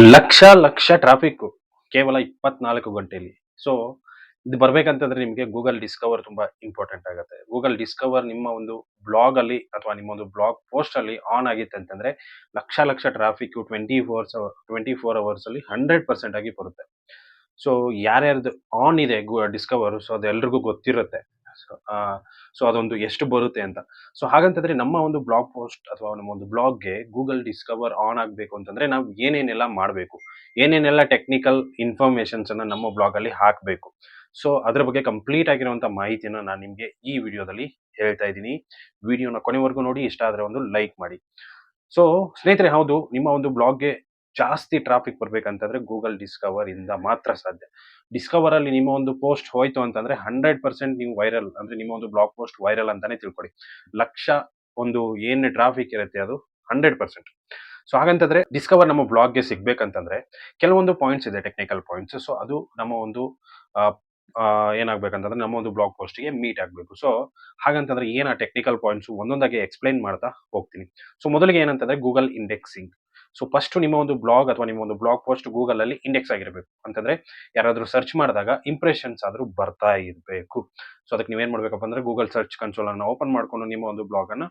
Lakh lakh traffic ಕೇವಲ ಇಪ್ಪತ್ನಾಲ್ಕು ಗಂಟೆಯಲ್ಲಿ ಸೊ ಇದು ಬರ್ಬೇಕಂತಂದ್ರೆ ನಿಮಗೆ ಗೂಗಲ್ ಡಿಸ್ಕವರ್ ತುಂಬಾ ಇಂಪಾರ್ಟೆಂಟ್ ಆಗುತ್ತೆ. ಗೂಗಲ್ ಡಿಸ್ಕವರ್ ನಿಮ್ಮ ಒಂದು ಬ್ಲಾಗ್ ಅಲ್ಲಿ ಅಥವಾ ನಿಮ್ಮ ಒಂದು ಬ್ಲಾಗ್ ಪೋಸ್ಟ್ ಅಲ್ಲಿ ಆನ್ ಆಗಿತ್ತು ಅಂತಂದ್ರೆ lakh lakh traffic twenty fours twenty four hours ಅಲ್ಲಿ ಹಂಡ್ರೆಡ್ ಪರ್ಸೆಂಟ್ ಆಗಿ ಬರುತ್ತೆ. ಸೊ ಯಾರ್ಯಾರ್ದು ಆನ್ ಇದೆ ಡಿಸ್ಕವರ್ ಸೊ ಅದು ಎಲ್ರಿಗೂ ಗೊತ್ತಿರುತ್ತೆ. ಸೊ ಅದೊಂದು ಎಷ್ಟು ಬರುತ್ತೆ ಅಂತ. ಸೊ ಹಾಗಂತಂದ್ರೆ ನಮ್ಮ ಒಂದು ಬ್ಲಾಗ್ ಪೋಸ್ಟ್ ಅಥವಾ ನಮ್ಮ ಒಂದು ಬ್ಲಾಗ್ಗೆ ಗೂಗಲ್ ಡಿಸ್ಕವರ್ ಆನ್ ಆಗಬೇಕು ಅಂತಂದ್ರೆ ನಾವು ಏನೇನೆಲ್ಲ ಮಾಡಬೇಕು. ಏನೇನೆಲ್ಲ ಟೆಕ್ನಿಕಲ್ ಇನ್ಫಾರ್ಮೇಶನ್ಸ್ ಅನ್ನ ನಮ್ಮ ಬ್ಲಾಗ್ ಅಲ್ಲಿ ಹಾಕಬೇಕು. ಸೊ ಅದ್ರ ಬಗ್ಗೆ ಕಂಪ್ಲೀಟ್ ಆಗಿರುವಂತ ಮಾಹಿತಿನ ನಾನು ನಿಮಗೆ ಈ ವಿಡಿಯೋದಲ್ಲಿ ಹೇಳ್ತಾ ಇದ್ದೀನಿ. ವಿಡಿಯೋನ ಕೊನೆವರೆಗೂ ನೋಡಿ, ಇಷ್ಟ ಆದ್ರೆ ಒಂದು ಲೈಕ್ ಮಾಡಿ. ಸೊ ಸ್ನೇಹಿತರೆ, ಹೌದು, ನಿಮ್ಮ ಒಂದು ಬ್ಲಾಗ್ಗೆ ಜಾಸ್ತಿ ಟ್ರಾಫಿಕ್ ಬರ್ಬೇಕಂತಂದ್ರೆ ಗೂಗಲ್ ಡಿಸ್ಕವರ್ ಇಂದ ಮಾತ್ರ ಸಾಧ್ಯ. ಡಿಸ್ಕವರ್ ಅಲ್ಲಿ ನಿಮ್ಮ ಒಂದು ಪೋಸ್ಟ್ ಹೋಯ್ತು ಅಂತಂದ್ರೆ ಹಂಡ್ರೆಡ್ ಪರ್ಸೆಂಟ್ ನೀವು ವೈರಲ್ ಅಂದ್ರೆ ನಿಮ್ಮ ಒಂದು ಬ್ಲಾಗ್ ಪೋಸ್ಟ್ ವೈರಲ್ ಅಂತಾನೆ ತಿಳ್ಕೊಳ್ಳಿ. ಲಕ್ಷ ಒಂದು ಏನ್ ಟ್ರಾಫಿಕ್ ಇರುತ್ತೆ ಅದು ಹಂಡ್ರೆಡ್ ಪರ್ಸೆಂಟ್ ಸೊ ಹಾಗಂತಂದ್ರೆ ಡಿಸ್ಕವರ್ ನಮ್ಮ ಬ್ಲಾಗ್ಗೆ ಸಿಗ್ಬೇಕಂತಂದ್ರೆ ಕೆಲವೊಂದು ಪಾಯಿಂಟ್ಸ್ ಇದೆ ಟೆಕ್ನಿಕಲ್ ಪಾಯಿಂಟ್ಸ್ ಸೊ ಅದು ನಮ್ಮ ಒಂದು ಆ, ಆ, ಏನಾಗ್ಬೇಕಂತಂದ್ರೆ ನಮ್ಮ ಒಂದು ಬ್ಲಾಗ್ ಪೋಸ್ಟ್ಗೆ ಮೀಟ್ ಆಗಬೇಕು. ಸೊ ಹಾಗಂತಂದ್ರೆ ಏನ ಟೆಕ್ನಿಕಲ್ ಪಾಯಿಂಟ್ಸ್ ಒಂದೊಂದಾಗಿ ಎಕ್ಸ್ಪ್ಲೈನ್ ಮಾಡ್ತಾ ಹೋಗ್ತೀನಿ. ಸೊ ಮೊದಲಿಗೆ ಏನಂತಂದ್ರೆ ಗೂಗಲ್ ಇಂಡೆಕ್ಸಿಂಗ್ ಸೊ ಫಸ್ಟ್ ನಿಮ್ಮ ಒಂದು ಬ್ಲಾಗ್ ಅಥವಾ ನಿಮ್ಮ ಒಂದು ಬ್ಲಾಗ್ ಪೋಸ್ಟ್ ಗೂಗಲ್ ಅಲ್ಲಿ ಇಂಡೆಕ್ಸ್ ಆಗಿರಬೇಕು. ಅಂತಂದ್ರೆ, ಯಾರಾದ್ರೂ ಸರ್ಚ್ ಮಾಡಿದಾಗ ಇಂಪ್ರೆಷನ್ಸ್ ಆದ್ರೂ ಬರ್ತಾ ಇರಬೇಕು. ಸೊ ಅದಕ್ಕೆ ನೀವೇನ್ ಮಾಡ್ಬೇಕಪ್ಪ ಅಂದ್ರೆ ಗೂಗಲ್ ಸರ್ಚ್ ಕನ್ಸೋಲ್ ಅನ್ನ ಓಪನ್ ಮಾಡ್ಕೊಂಡು ನಿಮ್ಮ ಒಂದು ಬ್ಲಾಗ್ ಅನ್ನ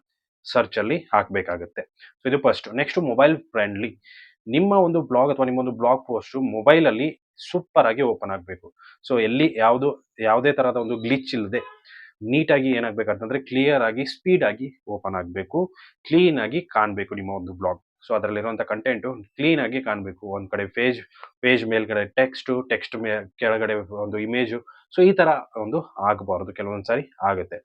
ಸರ್ಚ್ ಅಲ್ಲಿ ಹಾಕ್ಬೇಕಾಗುತ್ತೆ. ಸೊ ಇದು ಫಸ್ಟ್ ನೆಕ್ಸ್ಟ್ ಮೊಬೈಲ್ ಫ್ರೆಂಡ್ಲಿ ನಿಮ್ಮ ಒಂದು ಬ್ಲಾಗ್ ಅಥವಾ ನಿಮ್ಮ ಒಂದು ಬ್ಲಾಗ್ ಪೋಸ್ಟ್ ಮೊಬೈಲ್ ಅಲ್ಲಿ ಸೂಪರ್ ಆಗಿ ಓಪನ್ ಆಗಬೇಕು. ಸೊ ಎಲ್ಲಿ ಯಾವುದು, ಯಾವುದೇ ತರಹದ ಒಂದು ಗ್ಲಿಚ್ ಇಲ್ಲದೆ ನೀಟಾಗಿ ಏನಾಗಬೇಕಂತಂದ್ರೆ ಕ್ಲಿಯರ್ ಆಗಿ ಸ್ಪೀಡ್ ಆಗಿ ಓಪನ್ ಆಗಬೇಕು. ಕ್ಲೀನ್ ಆಗಿ ಕಾಣಬೇಕು ನಿಮ್ಮ ಒಂದು ಬ್ಲಾಗ್ ಸೊ ಅದರಲ್ಲಿರುವಂಥ ಕಂಟೆಂಟು ಕ್ಲೀನ್ ಆಗಿ ಕಾಣಬೇಕು. ಒಂದು ಕಡೆ ಪೇಜ್ ಪೇಜ್ ಮೇಲ್ಗಡೆ ಟೆಕ್ಸ್ಟ್ ಟೆಕ್ಸ್ಟ್ ಮೇ, ಕೆಳಗಡೆ ಒಂದು ಇಮೇಜು ಸೊ ಈ ತರ ಒಂದು ಆಗಬಾರ್ದು. ಕೆಲವೊಂದು ಸಾರಿ ಆಗುತ್ತೆ.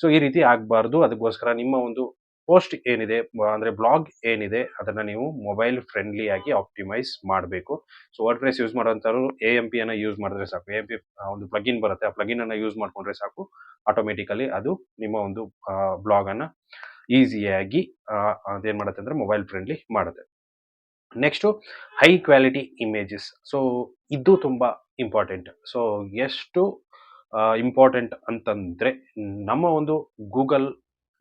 ಸೊ ಈ ರೀತಿ ಆಗಬಾರ್ದು. ಅದಕ್ಕೋಸ್ಕರ ನಿಮ್ಮ ಒಂದು ಪೋಸ್ಟ್ ಏನಿದೆ ಅಂದರೆ ಬ್ಲಾಗ್ ಏನಿದೆ, ಅದನ್ನ ನೀವು ಮೊಬೈಲ್ ಫ್ರೆಂಡ್ಲಿ ಆಗಿ ಆಪ್ಟಿಮೈಸ್ ಮಾಡಬೇಕು. ಸೊ ವರ್ಡ್ ಪ್ರೆಸ್ ಯೂಸ್ ಮಾಡೋಂಥವ್ರು ಎ ಎಂ ಪಿ ಅನ್ನ ಯೂಸ್ ಮಾಡಿದ್ರೆ ಸಾಕು. ಎ ಎಂ ಪಿ ಒಂದು ಪ್ಲಗಿನ್ ಬರುತ್ತೆ. ಆ ಪ್ಲಗಿನನ್ನು ಯೂಸ್ ಮಾಡ್ಕೊಂಡ್ರೆ ಸಾಕು. ಆಟೋಮೆಟಿಕಲಿ ಅದು ನಿಮ್ಮ ಒಂದು ಬ್ಲಾಗ್ ಅನ್ನ ಈಸಿಯಾಗಿ ಅದೇನ್ ಮಾಡುತ್ತೆ ಅಂದ್ರೆ ಮೊಬೈಲ್ ಫ್ರೆಂಡ್ಲಿ ಮಾಡುತ್ತೆ. Next high quality images so ಇದು ತುಂಬಾ ಇಂಪಾರ್ಟೆಂಟ್ ಸೊ ಎಷ್ಟು ಇಂಪಾರ್ಟೆಂಟ್ ಅಂತಂದ್ರೆ, ನಮ್ಮ ಒಂದು ಗೂಗಲ್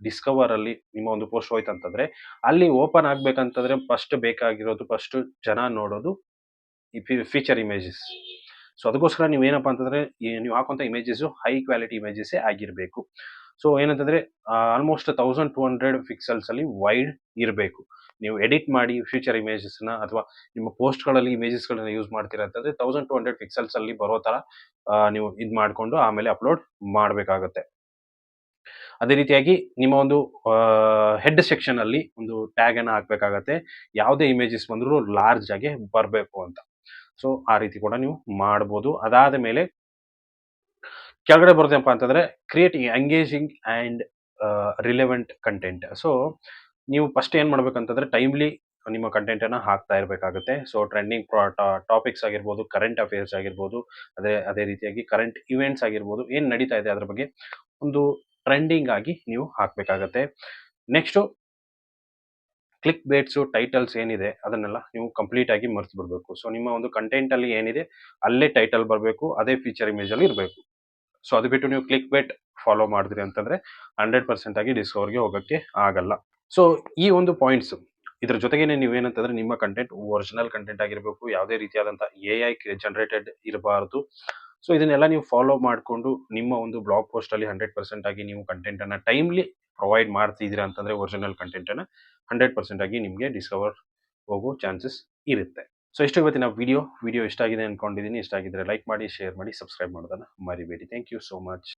ಡಿಸ್ಕವರ್ ಅಲ್ಲಿ ನಿಮ್ಮ ಒಂದು ಪೋಸ್ಟ್ ಹೋಯ್ತು ಅಂತಂದರೆ, ಅಲ್ಲಿ ಓಪನ್ ಆಗ್ಬೇಕಂತಂದ್ರೆ ಫಸ್ಟ್ ಬೇಕಾಗಿರೋದು ಫಸ್ಟ್ ಜನ ನೋಡೋದು ಈ ಫೀಚರ್ ಇಮೇಜಸ್ ಸೊ ಅದಕ್ಕೋಸ್ಕರ ನೀವು ಏನಪ್ಪಾ ಅಂತಂದ್ರೆ ನೀವು ಹಾಕುವಂತ ಇಮೇಜಸ್ಸು ಹೈ ಕ್ವಾಲಿಟಿ ಇಮೇಜಸ್ ಆಗಿರಬೇಕು. ಸೊ ಏನಂತಂದ್ರೆ almost thousand two hundred pixels ಅಲ್ಲಿ ವೈಡ್ ಇರಬೇಕು. ನೀವು ಎಡಿಟ್ ಮಾಡಿ ಫ್ಯೂಚರ್ ಇಮೇಜಸ್ನ ಅಥವಾ ನಿಮ್ಮ ಪೋಸ್ಟ್ಗಳಲ್ಲಿ ಗಳಲ್ಲಿ ಇಮೇಜಸ್ ಗಳನ್ನ ಯೂಸ್ ಮಾಡ್ತೀರಾ ಅಂತಂದ್ರೆ ತೌಸಂಡ್ ಟೂ ಹಂಡ್ರೆಡ್ ಪಿಕ್ಸೆಲ್ಸ್ ಅಲ್ಲಿ ಬರೋ ತರ ನೀವು ಇದು ಮಾಡ್ಕೊಂಡು ಆಮೇಲೆ ಅಪ್ಲೋಡ್ ಮಾಡಬೇಕಾಗತ್ತೆ. ಅದೇ ರೀತಿಯಾಗಿ ನಿಮ್ಮ ಒಂದು ಹೆಡ್ ಸೆಕ್ಷನ್ ಅಲ್ಲಿ ಒಂದು ಟ್ಯಾಗ್ ಅನ್ನ ಹಾಕ್ಬೇಕಾಗತ್ತೆ. ಯಾವುದೇ ಇಮೇಜಸ್ ಬಂದರೂ ಲಾರ್ಜ್ ಆಗಿ ಬರಬೇಕು ಅಂತ. ಸೊ ಆ ರೀತಿ ಕೂಡ ನೀವು ಮಾಡ್ಬೋದು. ಅದಾದ ಮೇಲೆ ಕೆಳಗಡೆ ಬರೋದಪ್ಪ ಅಂತಂದ್ರೆ creating engaging and relevant content so ನೀವು ಫಸ್ಟ್ ಏನು ಮಾಡ್ಬೇಕಂತಂದ್ರೆ ಟೈಮ್ಲಿ ನಿಮ್ಮ ಕಂಟೆಂಟನ್ನು ಹಾಕ್ತಾ ಇರಬೇಕಾಗುತ್ತೆ. ಸೊ ಟ್ರೆಂಡಿಂಗ್ ಟಾಪಿಕ್ಸ್ ಆಗಿರ್ಬೋದು ಕರೆಂಟ್ ಅಫೇರ್ಸ್ ಆಗಿರ್ಬೋದು, ಅದೇ ಅದೇ ರೀತಿಯಾಗಿ ಕರೆಂಟ್ ಇವೆಂಟ್ಸ್ ಆಗಿರ್ಬೋದು, ಏನು ನಡೀತಾ ಇದೆ ಅದ್ರ ಬಗ್ಗೆ ಒಂದು ಟ್ರೆಂಡಿಂಗ್ ಆಗಿ ನೀವು ಹಾಕಬೇಕಾಗತ್ತೆ. ನೆಕ್ಸ್ಟು ಕ್ಲಿಕ್ ಬೇಟ್ಸು ಟೈಟಲ್ಸ್ ಏನಿದೆ ಅದನ್ನೆಲ್ಲ ನೀವು ಕಂಪ್ಲೀಟ್ ಆಗಿ ಮರೆತು ಬಿಡಬೇಕು ಸೊ ನಿಮ್ಮ ಒಂದು ಕಂಟೆಂಟಲ್ಲಿ ಏನಿದೆ ಅಲ್ಲೇ ಟೈಟಲ್ ಬರಬೇಕು, ಅದೇ ಫೀಚರ್ ಇಮೇಜಲ್ಲಿ ಇರಬೇಕು. ಸೊ ಅದು ಬಿಟ್ಟು ನೀವು ಕ್ಲಿಕ್ ಬೇಟ್ ಫಾಲೋ ಮಾಡಿದ್ರಿ ಅಂತಂದ್ರೆ ಹಂಡ್ರೆಡ್ ಪರ್ಸೆಂಟ್ ಆಗಿ ಡಿಸ್ಕವರ್ಗೆ ಹೋಗಕ್ಕೆ ಆಗಲ್ಲ. ಸೊ ಈ ಒಂದು ಪಾಯಿಂಟ್ಸ್ ಇದ್ರ ಜೊತೆಗೆ ನೀವು ಏನಂತಂದ್ರೆ ನಿಮ್ಮ ಕಂಟೆಂಟ್ ಒರಿಜಿನಲ್ ಕಂಟೆಂಟ್ ಆಗಿರಬೇಕು, ಯಾವುದೇ ರೀತಿಯಾದಂತಹ ಎ ಐ ಜನರೇಟೆಡ್ ಇರಬಾರ್ದು. ಸೊ ಇದನ್ನೆಲ್ಲ ನೀವು ಫಾಲೋ ಮಾಡಿಕೊಂಡು ನಿಮ್ಮ ಒಂದು ಬ್ಲಾಗ್ ಪೋಸ್ಟ್ ಅಲ್ಲಿ ಹಂಡ್ರೆಡ್ ಪರ್ಸೆಂಟ್ ಆಗಿ ನೀವು ಕಂಟೆಂಟ್ ಅನ್ನ ಟೈಮ್ಲಿ ಪ್ರೊವೈಡ್ ಮಾಡ್ತಿದ್ದೀರಾ ಅಂತಂದ್ರೆ ಒರಿಜಿನಲ್ ಕಂಟೆಂಟ್ ಅನ್ನ ಹಂಡ್ರೆಡ್ ಪರ್ಸೆಂಟ್ ಆಗಿ ನಿಮಗೆ ಡಿಸ್ಕವರ್ ಹೋಗೋ ಚಾನ್ಸಸ್ ಇರುತ್ತೆ. ಸೊ ಇಷ್ಟು ಇವತ್ತಿನ ವಿಡಿಯೋ ವಿಡಿಯೋ ಇಷ್ಟ ಆಗಿದೆ ಅನ್ಕೊಂಡಿದ್ದೀನಿ ಇಷ್ಟ ಆಗಿದ್ರೆ ಲೈಕ್ ಮಾಡಿ ಶೇರ್ ಮಾಡಿ ಸಬ್ಸ್ಕ್ರೈಬ್ ಮಾಡೋದನ್ನ ಮರಿಬೇಡಿ. Thank you so much